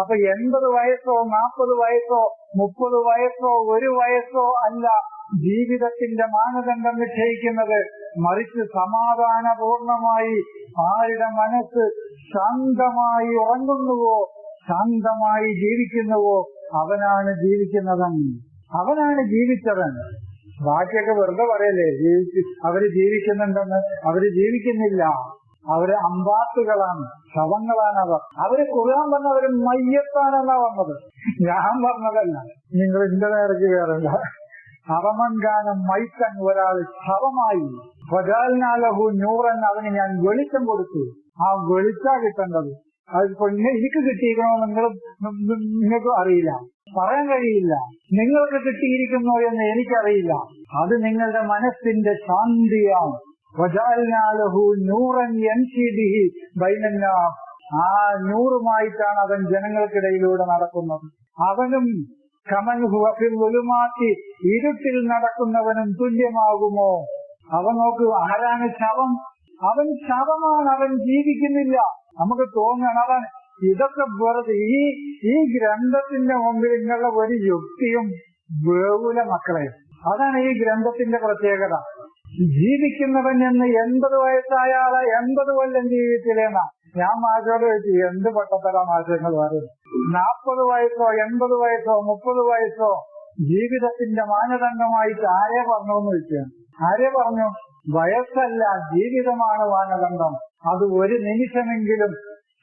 അപ്പൊ എൺപത് വയസ്സോ നാൽപ്പത് വയസ്സോ മുപ്പത് വയസ്സോ ഒരു വയസ്സോ അല്ല ജീവിതത്തിന്റെ മാനദണ്ഡം നിശ്ചയിക്കുന്നത്. മറിച്ച് സമാധാനപൂർണമായി ആരുടെ മനസ്സ് ശാന്തമായി ഉറങ്ങുന്നുവോ ശാന്തമായി ജീവിക്കുന്നുവോ അവനാണ് ജീവിക്കുന്നവൻ. അവനാണ് ജീവിച്ചവൻ. ബാക്കിയൊക്കെ വെറുതെ പറയല്ലേ ജീവിച്ച് അവർ ജീവിക്കുന്നുണ്ടെന്ന് അവർ ജീവിക്കുന്നില്ല. അവർ അമ്പാത്തുകളാണ് ശവങ്ങളാണ് അവർ. അവർ ഖുർആൻ പറഞ്ഞ അവർ മയ്യത്താണെന്നാ വന്നത്. ഞാൻ പറഞ്ഞതല്ല നിങ്ങൾ എന്റെ നേരക്ക് വേറല്ല അറമൻകാനം മൈത്തൻ ഒരാൾ ശവമായി ഫജാലിനാലഹു നൂറൻ അവന് ഞാൻ വെളിച്ചം കൊടുത്തു. ആ വെളിച്ചാ കിട്ടേണ്ടത്. അതിപ്പോ എനിക്ക് കിട്ടിയിരിക്കണോ നിങ്ങൾ നിങ്ങൾക്ക് അറിയില്ല. പറയാൻ കഴിയില്ല. നിങ്ങൾക്ക് കിട്ടിയിരിക്കുന്നോ എന്ന് എനിക്കറിയില്ല. അത് നിങ്ങളുടെ മനസ്സിന്റെ ശാന്തിയാണ്. ആ നൂറുമായിട്ടാണ് അവൻ ജനങ്ങൾക്കിടയിലൂടെ നടക്കുന്നത്. അവനും കമൻ വെളുമാറ്റി ഇരുട്ടിൽ നടക്കുന്നവനും തുല്യമാകുമോ? അവൻ നോക്കൂ ആരാണ് ശവം? അവൻ ശവമാണ് അവൻ ജീവിക്കുന്നില്ല. നമുക്ക് തോന്നണം അവൻ. ഇതൊക്കെ വെറുതെ ഈ ഈ ഗ്രന്ഥത്തിന്റെ മുമ്പിൽ ഇങ്ങനെ ഒരു യുക്തിയും വേവൂല മക്കളെ. അതാണ് ഈ ഗ്രന്ഥത്തിന്റെ പ്രത്യേകത. ജീവിക്കുന്നവൻ എന്ന് എൺപത് വയസ്സായ എൺപത് കൊല്ലം ജീവിച്ചില്ലേന്ന. ഞാൻ മാഷോട് ചോദിച്ചു എന്ത് പട്ടത്തര മാറ്റങ്ങൾ വരും നാൽപ്പത് വയസ്സോ എൺപത് വയസ്സോ മുപ്പത് വയസ്സോ ജീവിതത്തിന്റെ മാനദണ്ഡമായിട്ട് ആരെ പറഞ്ഞു എന്ന് വെച്ചു ആരെ പറഞ്ഞു? വയസ്സല്ല ജീവിതമാണ് മാനദണ്ഡം. അത് ഒരു നിമിഷമെങ്കിലും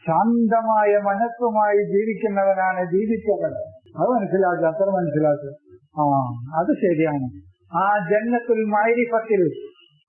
ശാന്തമായ മനസ്സുമായി ജീവിക്കുന്നവനാണ് ജീവിച്ചവൻ. അത് മനസ്സിലാക്കുക അത്ര മനസ്സിലാക്കുക ആ അത് ശരിയാണ്. ആ ജന്നത്തുൽ മൈരിഫത്തിൽ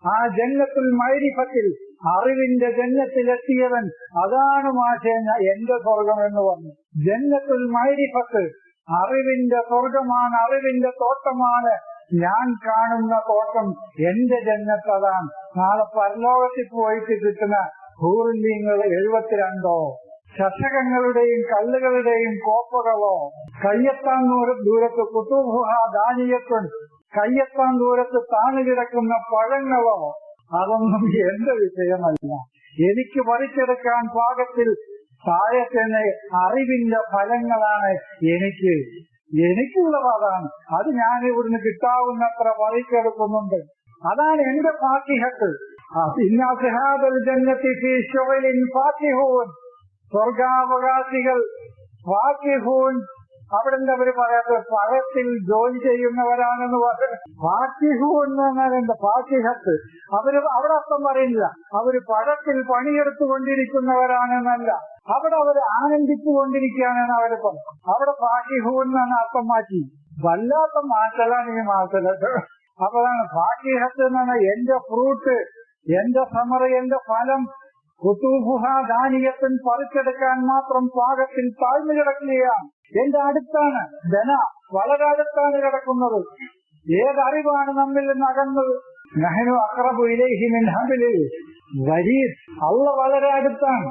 ആ ജന്നത്തുൽ മൈരിഫത്തിൽ അറിവിന്റെ ജന്നത്തിലെത്തിയവൻ അതാണ് മാഷേ എന്റെ സ്വർഗം എന്ന് പറഞ്ഞു. ജന്നത്തുൽ മൈരിഫത്ത് അറിവിന്റെ സ്വർഗമാണ് അറിവിന്റെ തോട്ടമാണ്. ഞാൻ കാണുന്ന തോട്ടം എന്റെ ജന്നത്ത് അതാണ് നാളെ പരലോകത്തിൽ പോയിട്ട് കിട്ടുന്ന ഹൂറില്യങ്ങൾ എഴുപത്തിരണ്ടോ? ശശകങ്ങളുടെയും കല്ലുകളുടെയും കോപ്പകളോ? കയ്യെത്താൻ ദൂര ദൂരത്ത് കുത്തുഹ ദാനിയത്തുൻ കയ്യെത്താൻ ദൂരത്ത് താണു കിടക്കുന്ന പഴങ്ങളോ അതൊന്നും എന്റെ വിഷയമല്ല. എനിക്ക് പറിച്ചെടുക്കാൻ പാകത്തിൽ താഴെ അറിവിന്റെ ഫലങ്ങളാണ് എനിക്ക്. എനിക്കുള്ളത് അതാണ് അത് ഞാൻ ഇവിടുന്ന് കിട്ടാവുന്നത്ര പറിച്ചെടുക്കുന്നുണ്ട്. അതാണ് എന്റെ ഫാത്തിഹത്ത്. സ്വർഗാവകാശികൾ അവിടെ എന്താ അവർ പറയാത്ത പഴത്തിൽ ജോലി ചെയ്യുന്നവരാണെന്ന് പറഞ്ഞു പാർട്ടിഹു പറഞ്ഞാൽ എന്താ പാർട്ടിഹത്ത് അവർ അവിടെ അർത്ഥം പറയുന്നില്ല. അവർ പഴത്തിൽ പണിയെടുത്തുകൊണ്ടിരിക്കുന്നവരാണെന്നല്ല. അവിടെ അവർ ആനന്ദിച്ചുകൊണ്ടിരിക്കുകയാണെന്ന് അവർ പറഞ്ഞു അവിടെ പാർട്ടിഹു എന്നാണ് അർത്ഥം മാറ്റി. വല്ലാത്ത മാറ്റലാണ് ഈ മാറ്റലത് അപ്പോഴാണ് ഫാത്തിഹത്ത് എന്ന് പറഞ്ഞാൽ എന്റെ ഫ്രൂട്ട് എന്റെ സമറ എന്റെ ഫലം കുത്തൂഫുഹ ദാനിയത്തിൻ പറിച്ചെടുക്കാൻ മാത്രം പാകത്തിൽ താഴ്ന്നു കിടക്കുകയാണ്. എന്റെ അടുത്താണ് ധന വളരെ അടുത്താണ് കിടക്കുന്നത്. ഏതറിവാണ് നമ്മിൽ നിന്ന് അകന്നത്? നഹനു അക്രബു ഇലേഹിമിൻ ഹബിലിൽ വരീസ് അള്ള വളരെ അടുത്താണ്